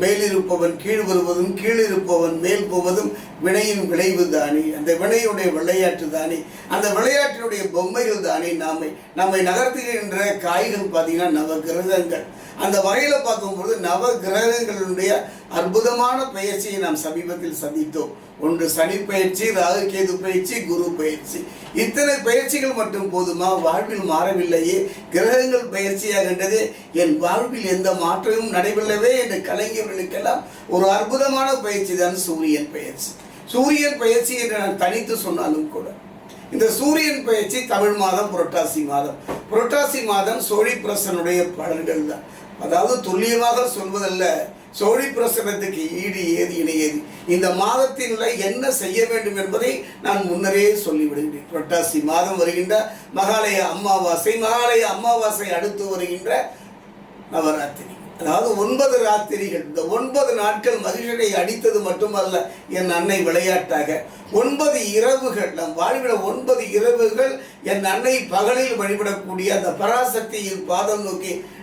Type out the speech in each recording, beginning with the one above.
மேலிருப்பவன் கீழ் வருவதும் கீழிருப்பவன் மேல் போவதும் வினையின் விளைவு தானே. அந்த வினையுடைய விளையாட்டு தானே. அந்த விளையாட்டினுடைய பொம்மைகள் தானே நாமை. நம்மை நகர்த்துகின்ற காய்கள் பார்த்தீங்கன்னா நவ கிரகங்கள். அந்த வகையில் பார்க்கும்பொழுது நவ கிரகங்களுடைய அற்புதமான பயிற்சியை நாம் சமீபத்தில் சந்தித்தோம். ஒன்று சனி பயிற்சி ராகு கேது பயிற்சி குரு பயிற்சி. இத்தனை பயிற்சிகள் மட்டும் போதுமா? வாழ்வில் மாறவில்லையே. கிரகங்கள் பயிற்சியாகின்றதே என் வாழ்வில் எந்த மாற்றமும் நடைபெறவே என்று கலைஞர்களுக்கெல்லாம் ஒரு அற்புதமான பயிற்சி தான் சூரியன் பயிற்சி. சூரியன் பயிற்சி என்று நான் தனித்து சொன்னாலும் கூட. இந்த சூரியன் பயிற்சி தமிழ் மாதம் புரட்டாசி மாதம். புரட்டாசி மாதம் சோழி பிரசனுடைய பலன்கள் தான். அதாவது துல்லியமாக சொல்வதல்ல. சோழி பிரசனத்துக்கு ஈடு ஏது இணையது இந்த மாதத்தில் என்ன செய்ய வேண்டும் என்பதை நான் முன்னரே சொல்லிவிடுகிறேன். புரட்டாசி மாதம் வருகின்ற மகாலய அமாவாசை மகாலய அமாவாசை அடுத்து வருகின்ற நவராத்திரி. அதாவது ஒன்பது ராத்திரிகள். இந்த ஒன்பது நாட்கள் மகிழ்ச்சியை அடித்தது மட்டுமல்ல என் அன்னை விளையாட்டாக. ஒன்பது இரவுகள் நம் வாழ்விட ஒன்பது இரவுகள் என் அன்னை பகலில் வழிபடக்கூடிய அந்த பராசக்தியின் பாதம் நோக்கி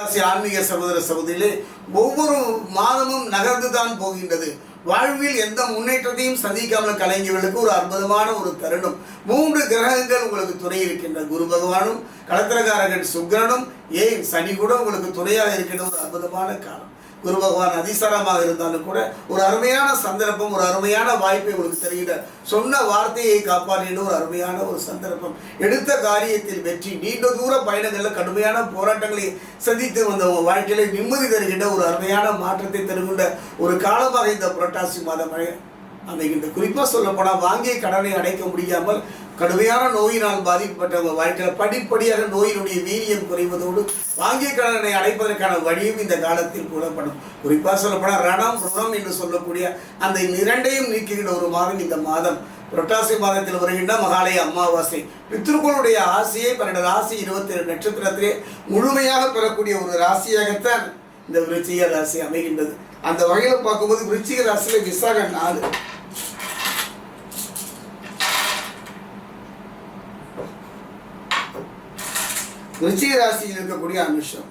ராசி ஆன்மீக சகோதர சகோதரிகளே ஒவ்வொரு மாதமும் நகர்ந்து தான் போகின்றது. வாழ்வில் எந்த முன்னேற்றத்தையும் சந்திக்காமல் கலைஞர்களுக்கு ஒரு அற்புதமான ஒரு தருணம். மூன்று கிரகங்கள் உங்களுக்கு துணை இருக்கின்ற குரு பகவானும் கலத்திரகாரகன் சுக்கிரனும் ஏன் சனி கூட உங்களுக்கு துணையாக இருக்கின்ற ஒரு அற்புதமான காலம். குரு பகவான் அதிசாரமாக இருந்தாலும் கூட ஒரு அருமையான சந்தர்ப்பம் ஒரு அருமையான வாய்ப்பை உங்களுக்கு தருகிறார் சொன்ன வார்த்தையை காப்பாற்றின ஒரு அருமையான ஒரு சந்தர்ப்பம். எடுத்த காரியத்தில் வெற்றி நீண்ட தூர பயணங்களில் கடுமையான போராட்டங்களை சந்தித்து வந்த வாழ்க்கையில நிம்மதி தருகின்ற ஒரு அருமையான மாற்றத்தை தருகின்ற ஒரு காலமாக இந்த புரட்டாசி மாதம் மழை அமைகின்ற குறிப்பாக சொல்லப்போனால் வாங்கிய கடனை அடைக்க முடியாமல் கடுமையான நோயினால் பாதிக்கப்பட்ட வாழ்க்கையில் படிப்படியாக நோயினுடைய வீரியம் குறைவதோடு வாங்கிய கடனை அடைப்பதற்கான வழியும் இந்த காலத்தில் கூறப்படும். குறிப்பாக சொல்லப்போனால் ரணம் ருணம் என்று சொல்லக்கூடிய அந்த இரண்டையும் நீக்குகின்ற ஒரு மாதம் இந்த மாதம். புரட்டாசி மாதத்தில் வருகின்ற மகாலய அமாவாசை. பித்ருக்களுடைய ஆசையை பன்னெண்டு ராசி இருபத்தி ரெண்டு நட்சத்திரத்திலே முழுமையாக பெறக்கூடிய ஒரு ராசியாகத்தான் இந்த விருச்சிக ராசி அமைகின்றது. அந்த வகையில் பார்க்கும்போது விருச்சிக ராசியில் விசாக நாலு. விருச்சிக ராசியில் இருக்கக்கூடிய அனுஷம்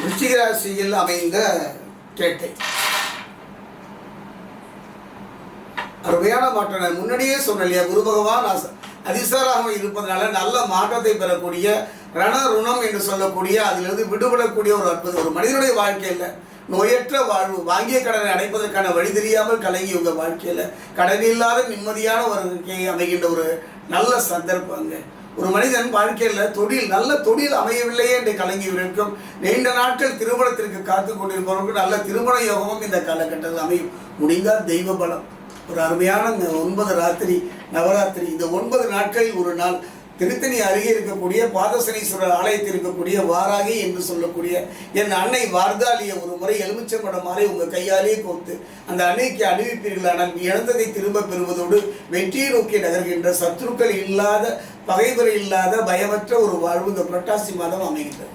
விருச்சிக ராசியில் அமைந்த கேட்டை. அருமையான மாற்றம் முன்னாடியே சொன்னேன் இல்லையா குரு பகவான் அதிசாராக இருப்பதனால நல்ல மாற்றத்தை பெறக்கூடிய ரண ருணம் என்று சொல்லக்கூடிய அதிலிருந்து விடுபடக்கூடிய ஒரு அற்புதம். ஒரு மனிதனுடைய வாழ்க்கையில் நோயற்ற வாழ்வு வாங்கிய கடனை அடைப்பதற்கான வழி தெரியாமல் கலங்கி உங்கள் வாழ்க்கையில் கடன் இல்லாத நிம்மதியான ஒரு வாழ்க்கையை அமைகின்ற ஒரு நல்ல சந்தர்ப்பங்க ஒரு மனிதன் வாழ்க்கையில் தொழில் நல்ல தொழில் அமையவில்லையே என்று கலங்கி இருக்கும் நீண்ட நாட்கள் திருமணத்திற்கு காத்து கொண்டிருப்பவர்களுக்கு நல்ல திருமண யோகமும் இந்த காலகட்டத்தில் அமையும். முடிந்தால் தெய்வ பலம். ஒரு அருமையான இந்த ஒன்பது ராத்திரி நவராத்திரி இந்த ஒன்பது நாட்களில் ஒரு நாள் திருத்தணி அருகே இருக்கக்கூடிய பாதசனீஸ்வரர் ஆலயத்தில் இருக்கக்கூடிய வாராகி என்று சொல்லக்கூடிய என் அன்னை வார்தாலியை ஒரு முறை எலுமிச்சம்படம் மாறி உங்கள் கையாலே கோர்த்து அந்த அன்னைக்கு அணிவிப்பீர்களானால் இழந்ததை திரும்ப பெறுவதோடு வெற்றியை நோக்கி நகர்கின்ற சத்துருக்கள் இல்லாத பகைவர் இல்லாத பயமற்ற ஒரு வாழ்வு இந்த புரட்டாசி மாதம் அமைகின்றது.